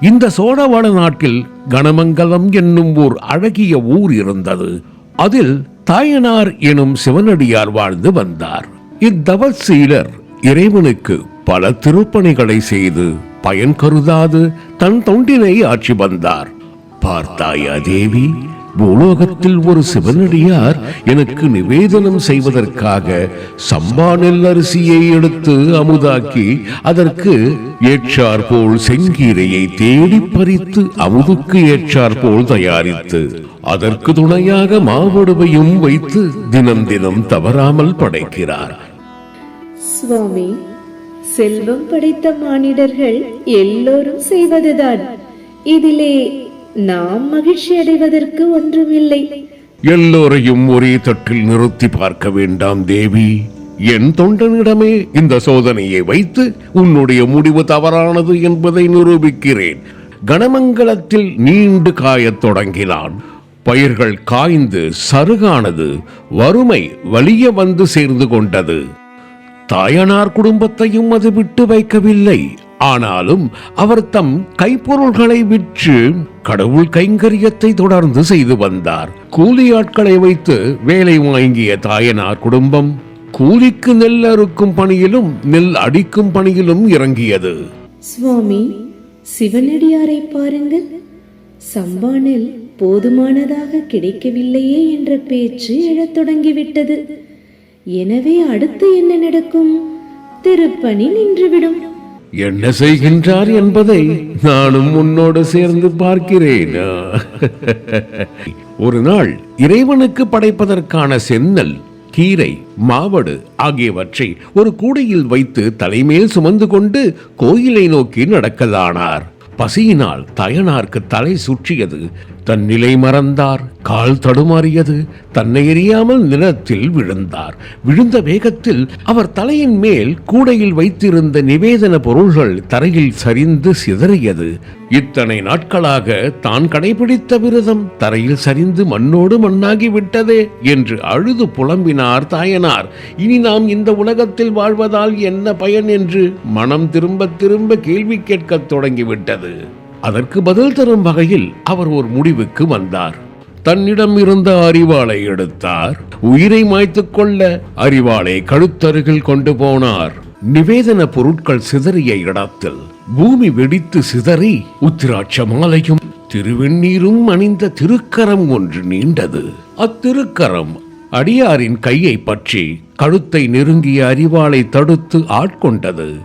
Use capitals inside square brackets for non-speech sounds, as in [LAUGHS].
இந்த சோழவள நாட்டில் கணமங்கலம் என்னும் ஓர் அழகிய ஊர் இருந்தது. அதில் தாயனார் எனும் சிவனடியார் வாழ்ந்து வந்தார். இத்தவசீலர் இறைவனுக்கு பல திருப்பணிகளை செய்து பயன் கருதாது தன் தொண்டினை ஆட்சி வந்தார். பார்த்தாயா தேவி? பூலோகத்தில் ஒரு சிவனடியார் எனக்கு நிவேதனம் செய்வதற்காக சம்பா நெல் அரிசியை எடுத்து அமுதாக்கி அதற்கு ஏற்றார் போல் செங்கீரையை தேடி பறித்து அமுதுக்கு ஏற்றார் போல் தயாரித்து அதற்கு துணையாக மாவடுவையும் வைத்து தினம் தினம் தவறாமல் படைக்கிறார். சுவாமி செல்வம் படைத்த மானிடர்கள் எல்லோரும் செய்வதுதான். இதிலே நாம் மகிழ்ச்சி அடைவதற்கு ஒன்றுமில்லை. எல்லோரையும் ஒரே தட்டில் நிறுத்தி பார்க்க வேண்டாம் தேவி. என் தொண்டனிடமே இந்த சோதனையை வைத்து உன்னுடைய முடிவு தவறானது என்பதை நிரூபிக்கிறேன். கனமங்கலத்தில் நீண்டு காயத் தொடங்கினான். பயிர்கள் காய்ந்து சருகானது வறுமை வலிய வந்து சேர்ந்து கொண்டது. தாயனார் குடும்பத்தையும் அது விட்டு வைக்கவில்லை. ஆனாலும் அவர் தம் கைப்பொருள்களை விற்று கடவுள் கைங்கரியத்தை தொடர்ந்து செய்து வந்தார். கூலி ஆட்களை வைத்து வேலை வாங்கிய தாயனார் குடும்பம் கூலிக்கு நெல் அறுக்கும் பணியிலும் நெல் அடிக்கும் பணியிலும் இறங்கியது. சுவாமி சிவனடியாரை பாருங்கள். சம்பானில் போதுமானதாக கிடைக்கவில்லையே என்ற பேச்சு எழத் தொடங்கிவிட்டது. எனவே அடுத்து என்ன நடக்கும்? திருப்பணி நின்றுவிடும். என்ன செய்கின்றார் என்பதை நானும் உன்னோடு சேர்ந்து பார்க்கிறேன். [LAUGHS] ஒரு நாள் இறைவனுக்கு படைப்பதற்கான சென்னல் கீரை மாவடு ஆகியவற்றை ஒரு கூடையில் வைத்து தலைமேல் சுமந்து கொண்டு கோயிலை நோக்கி நடக்கலானார். பசியினால் தயனார்க்கு தலை சுற்றியது. தன் நிலை மறந்தார். கால் தடுமாறியது. தன்னை எறியாமல் நிலத்தில் விழுந்தார். விழுந்த வேகத்தில் அவர் தலையின் மேல் கூடையில் வைத்திருந்த நிவேதன பொருள்கள் தரையில் சரிந்து சிதறியது. இத்தனை நாட்களாக தான் கடைபிடித்த விரதம் தரையில் சரிந்து மண்ணோடு மண்ணாகி விட்டதே என்று அழுது புலம்பினார் தாயனார். இனி நாம் இந்த உலகத்தில் வாழ்வதால் என்ன பயன் என்று மனம் திரும்ப திரும்ப கேள்வி கேட்கத் தொடங்கிவிட்டது. அதற்கு பதில் தரும் வகையில் அவர் ஒரு முடிவுக்கு வந்தார். தன்னிடம் இருந்த அறிவாளை எடுத்தார். உயிரை மாய்த்துக் கொள்ள அறிவாளை கழுத்தருகில் கொண்டு போனார். நிவேதன பொருட்கள் சிதறிய இடத்தில் பூமி வெடித்து சிதறி உத்திராட்ச மாலையும் திருவெண்ணீரும் அணிந்த திருக்கரம் ஒன்று நீண்டது. அத்திருக்கரம் அடியாரின் கையை பற்றி கழுத்தை நெருங்கிய அறிவாளை தடுத்து ஆட்கொண்டது.